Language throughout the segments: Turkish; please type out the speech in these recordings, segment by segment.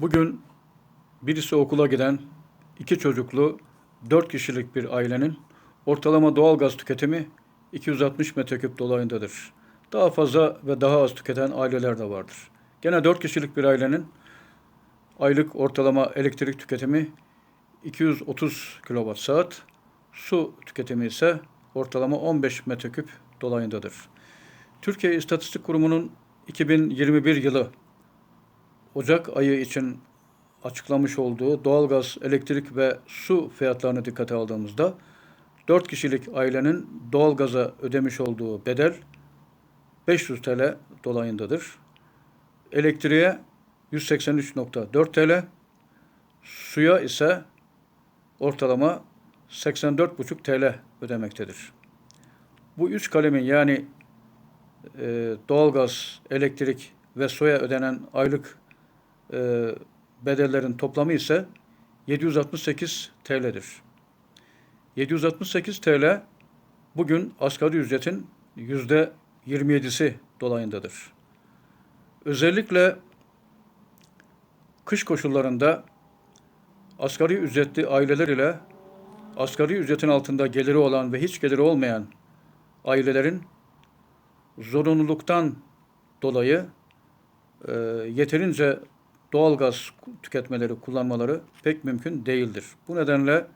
Bugün birisi okula giden iki çocuklu dört kişilik bir ailenin ortalama doğal gaz tüketimi 260 metreküp dolayındadır. Daha fazla ve daha az tüketen aileler de vardır. Gene dört kişilik bir ailenin aylık ortalama elektrik tüketimi 230 kilowatt saat, su tüketimi ise ortalama 15 metreküp dolayındadır. Türkiye İstatistik Kurumu'nun 2021 yılı Ocak ayı için açıklamış olduğu doğalgaz, elektrik ve su fiyatlarını dikkate aldığımızda 4 kişilik ailenin doğalgaza ödemiş olduğu bedel 500 TL dolayındadır. Elektriğe 183.4 TL, suya ise ortalama 84,5 TL ödemektedir. Bu üç kalemin yani e, doğalgaz, elektrik ve suya ödenen aylık e, bedellerin toplamı ise 768 TL'dir. 768 TL bugün asgari ücretin yüzde 27'si dolayındadır. Özellikle kış koşullarında asgari ücretli aileler ile asgari ücretin altında geliri olan ve hiç geliri olmayan ailelerin zorunluluktan dolayı e, yeterince doğalgaz tüketmeleri, kullanmaları pek mümkün değildir. Bu nedenle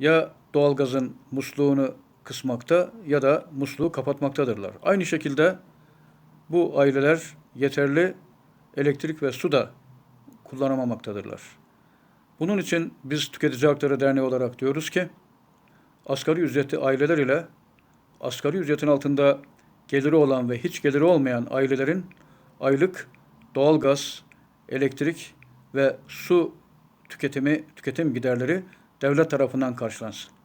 ya doğalgazın musluğunu kısmakta ya da musluğu kapatmaktadırlar. Aynı şekilde bu aileler yeterli elektrik ve su da kullanamamaktadırlar. Bunun için biz Tüketici Hakları Derneği olarak diyoruz ki asgari ücretli aileler ile asgari ücretin altında geliri olan ve hiç geliri olmayan ailelerin aylık doğalgaz, elektrik ve su tüketimi, tüketim giderleri devlet tarafından karşılansın.